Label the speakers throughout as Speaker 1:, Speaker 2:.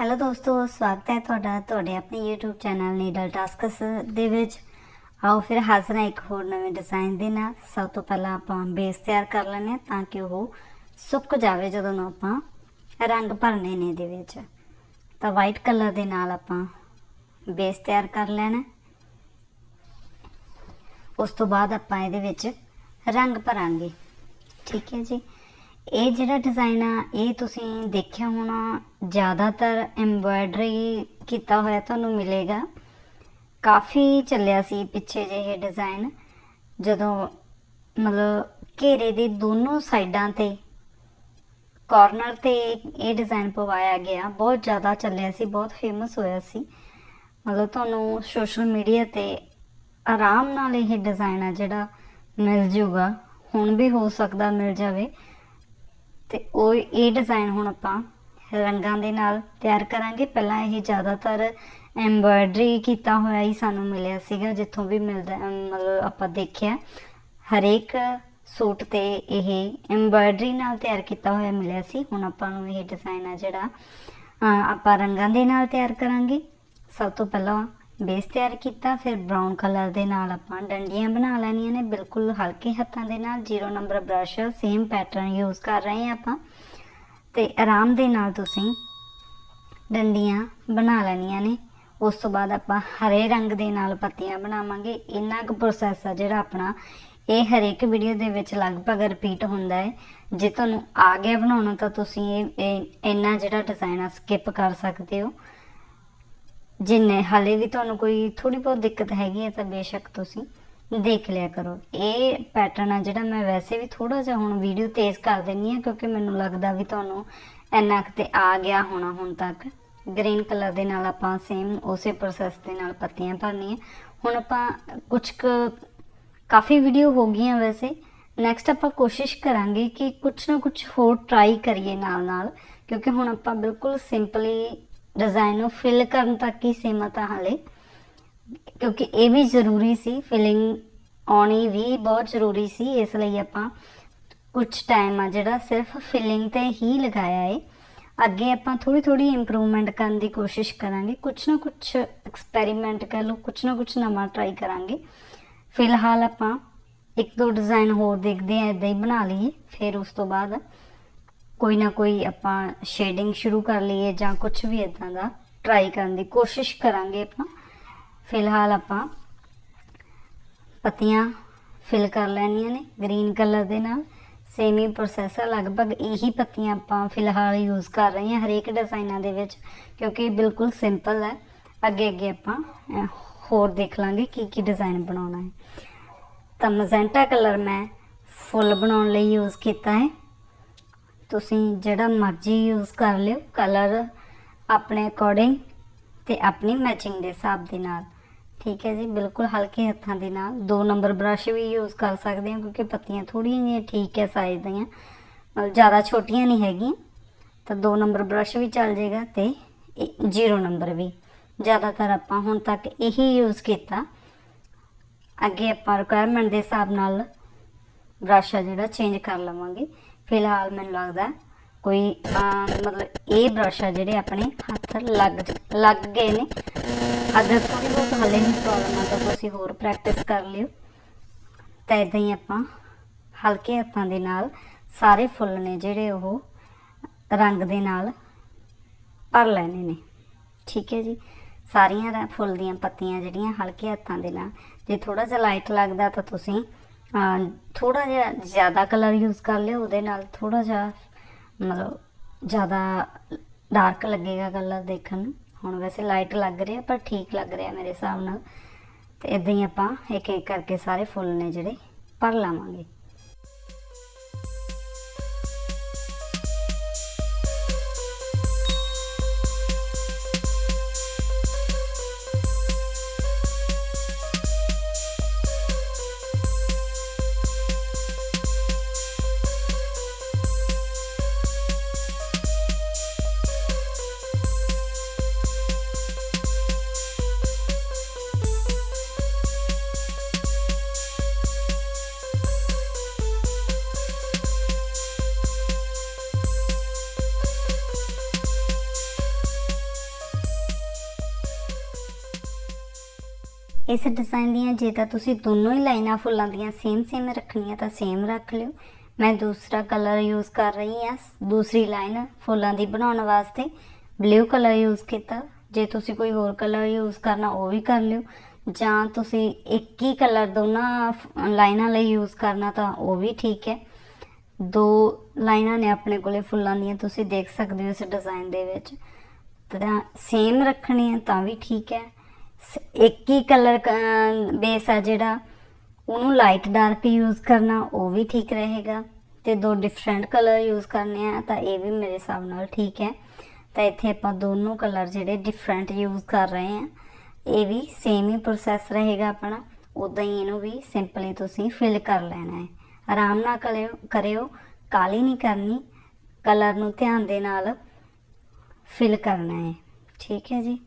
Speaker 1: Hello ਦੋਸਤੋ, ਸਵਾਗਤ ਹੈ ਤੁਹਾਡਾ, ਤੁਹਾਡੇ ਆਪਣੇ YouTube ਚੈਨਲ ਨੀਡਲ ਟਾਸਕਸ ਦੇ ਵਿੱਚ। ਆਓ ਫਿਰ ਹਾਜ਼ਰ ਹਾਂ ਇੱਕ ਹੋਰ ਨਵੇਂ ਡਿਜ਼ਾਈਨ ਦੇ ਨਾਲ। ਸਭ ਤੋਂ ਪਹਿਲਾਂ ਆਪਾਂ ਬੇਸ ਤਿਆਰ ਕਰ ਲੈਂਦੇ ਹਾਂ ਤਾਂ ਕਿ ਉਹ ਸੁੱਕ ਜਾਵੇ ਜਦੋਂ ਨੂੰ ਆਪਾਂ ਰੰਗ ਭਰਨੇ ਨੇ ਇਹਦੇ ਵਿੱਚ। ਤਾਂ ਵਾਈਟ ਕਲਰ ਦੇ ਨਾਲ ਆਪਾਂ ਬੇਸ ਤਿਆਰ ਕਰ ਲੈਣਾ। ਉਸ ਤੋਂ ਬਾਅਦ ਆਪਾਂ ਇਹਦੇ ਵਿੱਚ ਰੰਗ ਭਰਾਂਗੇ। ਠੀਕ ਹੈ ਜੀ? ਇਹ ਜਿਹੜਾ ਡਿਜ਼ਾਈਨ ਆ, ਇਹ ਤੁਸੀਂ ਦੇਖਿਆ ਹੋਣਾ, ਜ਼ਿਆਦਾਤਰ ਐਮਬਰਾਇਡਰੀ ਕੀਤਾ ਹੋਇਆ ਤੁਹਾਨੂੰ ਮਿਲੇਗਾ। ਕਾਫੀ ਚੱਲਿਆ ਸੀ ਪਿੱਛੇ ਜੇ ਇਹ ਡਿਜ਼ਾਈਨ ਜਦੋਂ ਮਤਲਬ ਘੇਰੇ ਦੇ ਦੋਨੋਂ ਸਾਈਡਾਂ ਤੇ ਕਾਰਨਰ ਤੇ ਇਹ ਡਿਜ਼ਾਈਨ ਪਵਾਇਆ ਗਿਆ। ਬਹੁਤ ਜ਼ਿਆਦਾ ਚੱਲਿਆ ਸੀ, ਬਹੁਤ ਫੇਮਸ ਹੋਇਆ ਸੀ। ਮਤਲਬ ਤੁਹਾਨੂੰ ਸੋਸ਼ਲ ਮੀਡੀਆ ਤੇ ਆਰਾਮ ਨਾਲ ਇਹ ਡਿਜ਼ਾਈਨ ਆ ਜਿਹੜਾ ਮਿਲ ਜੂਗਾ। ਹੁਣ ਵੀ ਹੋ ਸਕਦਾ ਮਿਲ ਜਾਵੇ। ਤੇ ਉਹ ਇਹ ਡਿਜ਼ਾਈਨ ਹੁਣ ਆਪਾਂ ਰੰਗਾਂ ਦੇ ਨਾਲ ਤਿਆਰ ਕਰਾਂਗੇ। ਪਹਿਲਾਂ ਇਹ ਜ਼ਿਆਦਾਤਰ ਐਮਬਰਾਇਡਰੀ ਕੀਤਾ ਹੋਇਆ ਹੀ ਸਾਨੂੰ ਮਿਲਿਆ ਸੀਗਾ, ਜਿੱਥੋਂ ਵੀ ਮਿਲਦਾ ਮਤਲਬ ਆਪਾਂ ਦੇਖਿਆ। ਹਰੇਕ ਸੂਟ ਤੇ ਇਹ ਐਮਬਰਾਇਡਰੀ ਨਾਲ ਤਿਆਰ ਕੀਤਾ ਹੋਇਆ ਮਿਲਿਆ ਸੀ। ਹੁਣ ਆਪਾਂ ਨੂੰ ਇਹ ਡਿਜ਼ਾਈਨ ਆ ਜਿਹੜਾ ਆਪਾਂ ਰੰਗਾਂ ਦੇ ਨਾਲ ਤਿਆਰ ਕਰਾਂਗੇ। ਸਭ ਤੋਂ ਪਹਿਲਾਂ ਬੇਸ ਤਿਆਰ ਕੀਤਾ, ਫਿਰ ਬ੍ਰਾਊਨ ਕਲਰ ਦੇ ਨਾਲ ਆਪਾਂ ਡੰਡੀਆਂ ਬਣਾ ਲੈਣੀਆਂ ਨੇ, ਬਿਲਕੁਲ ਹਲਕੇ ਹੱਥਾਂ ਦੇ ਨਾਲ 0 number brush same pattern use ਕਰ ਰਹੇ ਹਾਂ ਆਪਾਂ। ਤੇ ਆਰਾਮ ਦੇ ਨਾਲ ਤੁਸੀਂ ਡੰਡੀਆਂ ਬਣਾ ਲੈਣੀਆਂ ਨੇ। ਉਸ ਤੋਂ ਬਾਅਦ ਆਪਾਂ ਹਰੇ ਰੰਗ ਦੇ ਨਾਲ ਪੱਤੀਆਂ ਬਣਾਵਾਂਗੇ। ਇੰਨਾ ਕੁ ਪ੍ਰੋਸੈਸ ਆ ਜਿਹੜਾ ਆਪਣਾ, ਇਹ ਹਰੇਕ ਵੀਡੀਓ ਦੇ ਵਿੱਚ ਲਗਭਗ ਰਿਪੀਟ ਹੁੰਦਾ ਹੈ। ਜੇ ਤੁਹਾਨੂੰ ਆ ਗਿਆ ਬਣਾਉਣਾ ਤਾਂ ਤੁਸੀਂ ਇਹ, ਇਹ- ਇੰਨਾ ਜਿਹੜਾ ਡਿਜ਼ਾਈਨ ਆ ਸਕਿਪ ਕਰ ਸਕਦੇ ਹੋ। ਜਿੰਨੇ ਹਾਲੇ ਵੀ ਤੁਹਾਨੂੰ ਕੋਈ ਥੋੜੀ ਬਹੁਤ ਦਿੱਕਤ ਹੈਗੀ ਹੈ ਤਾਂ ਬੇਸ਼ੱਕ ਤੁਸੀਂ ਦੇਖ ਲਿਆ ਕਰੋ। ਇਹ ਪੈਟਰਨ ਆ ਜਿਹੜਾ ਮੈਂ ਵੈਸੇ ਵੀ ਥੋੜਾ ਜਿਹਾ ਹੁਣ ਵੀਡੀਓ ਤੇਜ਼ ਕਰ ਦਿੰਨੀ ਆ ਕਿਉਂਕਿ ਮੈਨੂੰ ਲੱਗਦਾ ਵੀ ਤੁਹਾਨੂੰ ਇੰਨਾ ਕੁ ਤੇ ਆ ਗਿਆ ਹੋਣਾ ਹੁਣ ਤੱਕ। ਗ੍ਰੀਨ ਕਲਰ ਦੇ ਨਾਲ ਆਪਾਂ ਸੇਮ ਉਸੇ ਪ੍ਰੋਸੈਸ ਦੇ ਨਾਲ ਪੱਤੀਆਂ ਭਰਨੀਆਂ। ਹੁਣ ਆਪਾਂ ਕੁਝ ਕੁ ਕਾਫੀ ਵੀਡੀਓ ਹੋ ਗਈਆਂ ਵੈਸੇ। ਨੈਕਸਟ ਆਪਾਂ ਕੋਸ਼ਿਸ਼ ਕਰਾਂਗੇ ਕਿ ਕੁਝ ਨਾ ਕੁਝ ਹੋਰ ਟਰਾਈ ਕਰੀਏ ਨਾਲ ਨਾਲ ਕਿਉਂਕਿ ਹੁਣ ਆਪਾਂ ਬਿਲਕੁਲ ਸਿੰਪਲੀ ਡਿਜ਼ਾਈਨ ਨੂੰ ਫਿਲ ਕਰਨ ਤੱਕ ਹੀ ਸੀਮਤ ਆ ਹਾਲੇ। ਕਿਉਂਕਿ ਇਹ ਵੀ ਜ਼ਰੂਰੀ ਸੀ ਫਿਲਿੰਗ ਆਉਣੀ ਵੀ ਬਹੁਤ ਜ਼ਰੂਰੀ ਸੀ, ਇਸ ਲਈ ਆਪਾਂ ਕੁਝ ਟਾਈਮ ਆ ਜਿਹੜਾ ਸਿਰਫ ਫਿਲਿੰਗ ਤੇ ਹੀ ਲਗਾਇਆ ਏ। ਅੱਗੇ ਆਪਾਂ ਥੋੜੀ ਥੋੜੀ ਇੰਪਰੂਵਮੈਂਟ ਕਰਨ ਦੀ ਕੋਸ਼ਿਸ਼ ਕਰਾਂਗੇ ਕੁਝ ਨਾ ਕੁਝ ਐਕਸਪੈਰੀਮੈਂਟ ਕਰ ਲਓ ਕੁਝ ਨਾ ਕੁਝ ਨਵਾਂ ਟਰਾਈ ਕਰਾਂਗੇ। ਫਿਲਹਾਲ ਆਪਾਂ ਇੱਕ ਦੋ ਡਿਜ਼ਾਈਨ ਹੋਰ ਦੇਖਦੇ ਆ ਇਦਾਂ ਹੀ ਬਣਾ ਲਈਏ, ਫਿਰ ਉਸ ਤੋਂ ਬਾਅਦ ਕੋਈ ਨਾ ਕੋਈ ਆਪਾਂ ਸ਼ੇਡਿੰਗ ਸ਼ੁਰੂ ਕਰ ਲਈਏ ਜਾਂ ਕੁਝ ਵੀ ਇਦਾਂ ਦਾ ਟਰਾਈ ਕਰਨ ਦੀ ਕੋਸ਼ਿਸ਼ ਕਰਾਂਗੇ ਆਪਾਂ। ਫਿਲਹਾਲ ਆਪਾਂ ਪੱਤੀਆਂ ਫਿਲ ਕਰ ਲੈਣੀਆਂ ਨੇ ਗ੍ਰੀਨ ਕਲਰ ਦੇ ਨਾਲ। ਸੇਮ ਹੀ ਪ੍ਰੋਸੈਸ ਹੈ ਲਗਭਗ ਇਹੀ ਪੱਤੀਆਂ ਆਪਾਂ ਫਿਲਹਾਲ ਯੂਜ਼ ਕਰ ਰਹੇ ਹਾਂ ਹਰੇਕ ਡਿਜ਼ਾਈਨਾਂ ਦੇ ਵਿੱਚ, ਕਿਉਂਕਿ ਬਿਲਕੁਲ ਸਿੰਪਲ ਹੈ। ਅੱਗੇ ਅੱਗੇ ਆਪਾਂ ਹੋਰ ਦੇਖ ਲਾਂਗੇ ਕੀ ਕੀ ਡਿਜ਼ਾਈਨ ਬਣਾਉਣਾ ਹੈ। ਤਾਂ ਮਜ਼ੈਂਟਾ ਕਲਰ ਮੈਂ ਫੁੱਲ ਬਣਾਉਣ ਲਈ ਯੂਜ਼ ਕੀਤਾ ਹੈ। ਤੁਸੀਂ ਜਿਹੜਾ ਮਰਜ਼ੀ ਯੂਜ਼ ਕਰ ਲਿਓ ਕਲਰ ਆਪਣੇ ਅਕੋਰਡਿੰਗ ਤੇ ਆਪਣੀ ਮੈਚਿੰਗ ਦੇ ਹਿਸਾਬ ਦੇ ਨਾਲ। ਠੀਕ ਹੈ ਜੀ, ਬਿਲਕੁਲ ਹਲਕੇ ਹੱਥਾਂ ਦੇ ਨਾਲ। ਦੋ ਨੰਬਰ ਬ੍ਰਸ਼ ਵੀ ਯੂਜ਼ ਕਰ ਸਕਦੇ ਹਾਂ, ਕਿਉਂਕਿ ਪੱਤੀਆਂ ਥੋੜੀਆਂ ਜਿਹੀਆਂ ਠੀਕ ਹੈ ਸਾਈਜ਼ ਦੀਆਂ। ਮਤਲਬ ਜ਼ਿਆਦਾ ਛੋਟੀਆਂ ਨਹੀਂ ਹੈਗੀਆਂ, ਤਾਂ ਦੋ ਨੰਬਰ ਬ੍ਰਸ਼ ਵੀ ਚੱਲ ਜਾਏਗਾ ਤੇ ਜ਼ੀਰੋ ਨੰਬਰ ਵੀ। ਜ਼ਿਆਦਾਤਰ ਆਪਾਂ ਹੁਣ ਤੱਕ ਇਹੀ ਯੂਜ਼ ਕੀਤਾ। ਅੱਗੇ ਆਪਾਂ ਰਿਕੁਆਇਰਮੈਂਟ ਦੇ ਹਿਸਾਬ ਨਾਲ ਬ੍ਰਸ਼ ਆ ਜਿਹੜਾ ਚੇਂਜ ਕਰ ਲਵਾਂਗੇ। ਫਿਲਹਾਲ ਮੈਨੂੰ ਲੱਗਦਾ ਕੋਈ ਮਤਲਬ ਇਹ ਬ੍ਰਸ਼ ਆ ਜਿਹੜੇ ਆਪਣੇ ਹੱਥ ਲੱਗ ਲੱਗ ਗਏ ਨੇ। ਅਗਰ ਥੋੜੀ ਬਹੁਤ ਹਲੇ ਨਹੀਂ ਪ੍ਰੋਬਲਮ ਆ ਤਾਂ ਤੁਸੀਂ ਹੋਰ ਪ੍ਰੈਕਟਿਸ ਕਰ ਲਿਓ। ਤਾਂ ਇਦਾਂ ਹੀ ਆਪਾਂ, ਹਲਕੇ ਹੱਥਾਂ ਦੇ ਨਾਲ ਸਾਰੇ ਫੁੱਲ ਨੇ ਜਿਹੜੇ ਉਹ ਰੰਗ ਦੇ ਨਾਲ ਭਰ ਲੈਣੇ ਨੇ। ਠੀਕ ਹੈ ਜੀ? ਸਾਰੀਆਂ ਰ- ਫੁੱਲ ਦੀਆਂ ਪੱਤੀਆਂ ਜਿਹੜੀਆਂ ਹਲਕੇ ਹੱਥਾਂ ਦੇ ਨਾਲ, ਜੇ ਥੋੜਾ ਜਿਹਾ ਲਾਈਟ ਲੱਗਦਾ ਤਾਂ ਤੁਸੀਂ ਥੋੜਾ ਜਿਹਾ ਜ਼ਿਆਦਾ ਕਲਰ ਯੂਜ਼ ਕਰ ਲਿਓ, ਉਹਦੇ ਨਾਲ ਥੋੜਾ ਜਿਹਾ ਮਤਲਬ ਜ਼ਿਆਦਾ ਡਾਰਕ ਲੱਗੇਗਾ ਕਲਰ ਦੇਖਣ ਨੂੰ। ਹੁਣ ਵੈਸੇ ਲਾਈਟ ਲੱਗ ਰਿਹਾ, ਪਰ ਠੀਕ ਲੱਗ ਰਿਹਾ ਮੇਰੇ ਹਿਸਾਬ ਨਾਲ। ਤੇ ਇਦਾਂ ਹੀ ਆਪਾਂ ਇੱਕ ਇੱਕ ਕਰਕੇ ਸਾਰੇ ਫੁੱਲ ਨੇ ਜਿਹੜੇ, ਭਰ ਲਾਵਾਂਗੇ। ਇਸ ਡਿਜ਼ਾਈਨ ਦੀਆਂ, ਜੇ ਤਾਂ ਤੁਸੀਂ ਦੋਨੋਂ ਹੀ ਲਾਈਨਾਂ ਫੁੱਲਾਂ ਦੀਆਂ ਸੇਮ ਸੇਮ ਰੱਖਣੀਆਂ, ਤਾਂ ਸੇਮ ਰੱਖ ਲਿਓ। ਮੈਂ ਦੂਸਰਾ ਕਲਰ ਯੂਜ਼ ਕਰ ਰਹੀ ਹਾਂ। ਦੂਸਰੀ ਲਾਈਨ ਫੁੱਲਾਂ ਦੀ ਬਣਾਉਣ ਵਾਸਤੇ ਬਲੂ ਕਲਰ ਯੂਜ਼ ਕੀਤਾ। ਜੇ ਤੁਸੀਂ ਕੋਈ ਹੋਰ ਕਲਰ ਯੂਜ਼ ਕਰਨਾ, ਉਹ ਵੀ ਕਰ ਲਿਓ। ਜਾਂ ਤੁਸੀਂ ਇੱਕ ਹੀ ਕਲਰ ਦੋਨਾਂ ਲਾਈਨਾਂ ਲਈ ਯੂਜ਼ ਕਰਨਾ, ਤਾਂ ਉਹ ਵੀ ਠੀਕ ਹੈ। ਦੋ ਲਾਈਨਾਂ ਨੇ ਆਪਣੇ ਕੋਲੇ ਫੁੱਲਾਂ ਦੀਆਂ, ਤੁਸੀਂ ਦੇਖ ਸਕਦੇ ਹੋ ਇਸ ਡਿਜ਼ਾਈਨ ਦੇ ਵਿੱਚ। ਤਾਂ ਸੇਮ ਰੱਖਣੀ ਹੈ, ਤਾਂ ਵੀ ਠੀਕ ਹੈ। ਇੱਕ ਹੀ ਕਲਰ ਬੇਸ ਆ ਜਿਹੜਾ, ਉਹਨੂੰ ਲਾਈਟ ਡਾਰਕ ਯੂਜ਼ ਕਰਨਾ, ਉਹ ਵੀ ਠੀਕ ਰਹੇਗਾ। ਤੇ ਦੋ ਡਿਫਰੈਂਟ ਕਲਰ ਯੂਜ਼ ਕਰਨੇ ਆ, ਤਾਂ ਇਹ ਵੀ ਮੇਰੇ ਹਿਸਾਬ ਨਾਲ ਠੀਕ ਹੈ। ਤਾਂ ਇੱਥੇ ਆਪਾਂ ਦੋਨੋਂ ਕਲਰ ਜਿਹੜੇ ਡਿਫਰੈਂਟ ਯੂਜ਼ ਕਰ ਰਹੇ ਆ, ਇਹ ਵੀ ਸੇਮ ਹੀ ਪ੍ਰੋਸੈਸ ਰਹੇਗਾ ਆਪਣਾ। ਉਦਾਂ ਹੀ ਇਹਨੂੰ ਵੀ ਸਿੰਪਲੀ ਤੁਸੀਂ ਫਿਲ ਕਰ ਲੈਣਾ ਹੈ। ਆਰਾਮ ਨਾਲ ਕਰਿਓ ਕਰਿਓ ਕਾਲੀ ਨਹੀਂ ਕਰਨੀ। ਕਲਰ ਨੂੰ ਧਿਆਨ ਦੇ ਨਾਲ ਫਿਲ ਕਰਨਾ ਹੈ। ਠੀਕ ਹੈ ਜੀ?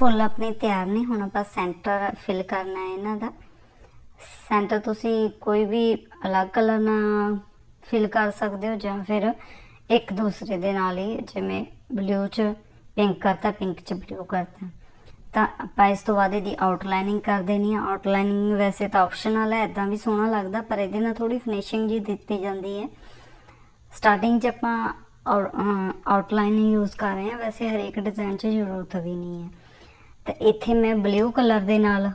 Speaker 1: ਫੁੱਲ ਆਪਣੇ ਤਿਆਰ ਨੇ ਹੁਣ ਆਪਾਂ ਸੈਂਟਰ ਫਿਲ ਕਰਨਾ ਹੈ ਇਹਨਾਂ ਦਾ। ਸੈਂਟਰ ਤੁਸੀਂ ਕੋਈ ਵੀ ਅਲੱਗ ਕਲਰ ਨਾਲ ਫਿਲ ਕਰ ਸਕਦੇ ਹੋ ਜਾਂ ਫਿਰ ਇੱਕ ਦੂਸਰੇ ਦੇ ਨਾਲ ਹੀ, ਜਿਵੇਂ ਬਲੂ ਚ ਪਿੰਕ ਕਰਤਾ ਪਿੰਕ ਚ ਬਲੂ ਕਰਤਾ। ਤਾਂ ਆਪਾਂ ਇਸ ਤੋਂ ਬਾਅਦ ਇਹਦੀ ਆਊਟਲਾਈਨਿੰਗ ਕਰ ਦੇਣੀ ਆ। ਆਊਟਲਾਈਨਿੰਗ ਵੈਸੇ ਤਾਂ ਆਪਸ਼ਨਲ ਹੈ ਇਦਾਂ ਵੀ ਸੋਹਣਾ ਲੱਗਦਾ, ਪਰ ਇਹਦੇ ਨਾਲ ਥੋੜੀ ਫਿਨਿਸ਼ਿੰਗ ਜੀ ਦਿੱਤੀ ਜਾਂਦੀ ਹੈ। ਸਟਾਰਟਿੰਗ 'ਚ ਆਪਾਂ ਆਊਟਲਾਈਨਿੰਗ ਯੂਜ਼ ਕਰ ਰਹੇ ਹਾਂ, ਵੈਸੇ ਹਰੇਕ ਡਿਜ਼ਾਈਨ 'ਚ ਜ਼ਰੂਰਤ ਵੀ ਨਹੀਂ ਹੈ। ਤੇ ਇੱਥੇ ਮੈਂ ਬਲੂ ਕਲਰ ਦੇ ਨਾਲ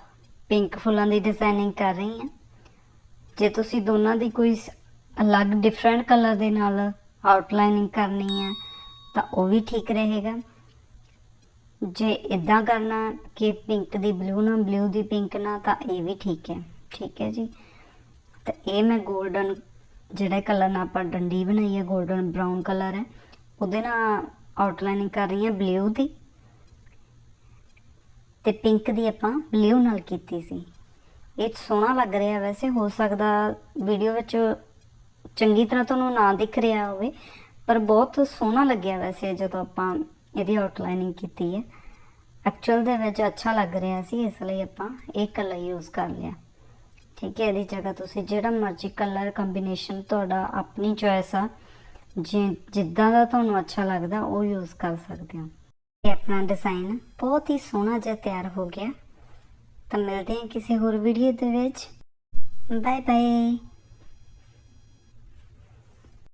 Speaker 1: ਪਿੰਕ ਫੁੱਲਾਂ ਦੀ ਡਿਜ਼ਾਈਨਿੰਗ ਕਰ ਰਹੀ ਹਾਂ। ਜੇ ਤੁਸੀਂ ਦੋਨਾਂ ਦੀ ਕੋਈ ਸ- ਅਲੱਗ ਡਿਫਰੈਂਟ ਕਲਰ ਦੇ ਨਾਲ ਆਊਟਲਾਈਨਿੰਗ ਕਰਨੀ ਹੈ, ਤਾਂ ਉਹ ਵੀ ਠੀਕ ਰਹੇਗਾ। ਜੇ ਇਦਾਂ ਕਰਨਾ ਕਿ ਪਿੰਕ ਦੀ ਬਲੂ ਨਾਲ ਬਲੂ ਦੀ ਪਿੰਕ ਨਾਲ ਤਾਂ ਇਹ ਵੀ ਠੀਕ ਹੈ। ਠੀਕ ਹੈ ਜੀ। ਤੇ ਇਹ ਮੈਂ 골ਡਨ ਜਿਹੜਾ ਕਲਰ ਨਾਲ ਆਪਾਂ ਡੰਡੀ ਬਣਾਈ ਹੈ 골ਡਨ ਬ੍ਰਾਊਨ ਕਲਰ ਹੈ, ਉਹਦੇ ਨਾਲ ਆਊਟਲਾਈਨਿੰਗ ਕਰ ਰਹੀ ਹਾਂ ਬਲੂ ਦੀ। ਤੇ ਪਿੰਕ ਦੀ ਆਪਾਂ ਬਲੂ ਨਾਲ ਕੀਤੀ ਸੀ। ਇਹ ਸੋਹਣਾ ਲੱਗ ਰਿਹਾ ਵੈਸੇ, ਹੋ ਸਕਦਾ ਵੀਡੀਓ ਵਿੱਚ ਚੰਗੀ ਤਰ੍ਹਾਂ ਤੁਹਾਨੂੰ ਨਾ ਦਿਖ ਰਿਹਾ ਹੋਵੇ, ਪਰ ਬਹੁਤ ਸੋਹਣਾ ਲੱਗਿਆ ਵੈਸੇ ਜਦੋਂ ਆਪਾਂ ਇਹਦੀ ਆਊਟਲਾਈਨਿੰਗ ਕੀਤੀ ਹੈ। ਐਕਚੁਅਲ ਦੇ ਵਿੱਚ ਅੱਛਾ ਲੱਗ ਰਿਹਾ ਸੀ, ਇਸ ਲਈ ਆਪਾਂ ਇਹ ਕਲਰ ਯੂਜ਼ ਕਰ ਲਿਆ। ਠੀਕ ਹੈ, ਇਹਦੀ ਜਗ੍ਹਾ ਤੁਸੀਂ ਜਿਹੜਾ ਮਰਜ਼ੀ ਕਲਰ ਕੰਬੀਨੇਸ਼ਨ ਤੁਹਾਡਾ ਆਪਣੀ ਚੋਇਸ ਆ, ਜੇ, ਜਿੱਦਾਂ ਦਾ ਤੁਹਾਨੂੰ ਅੱਛਾ ਲੱਗਦਾ, ਉਹ ਯੂਜ਼ ਕਰ ਸਕਦੇ ਹੋ। ਇਹ ਆਪਣਾ ਡਿਜ਼ਾਈਨ ਬਹੁਤ ਹੀ ਸੋਹਣਾ ਜਿਹਾ ਤਿਆਰ ਹੋ ਗਿਆ। ਤਾਂ ਮਿਲਦੇ ਹਾਂ ਕਿਸੇ ਹੋਰ ਵੀਡੀਓ ਦੇ ਵਿੱਚ। Bye bye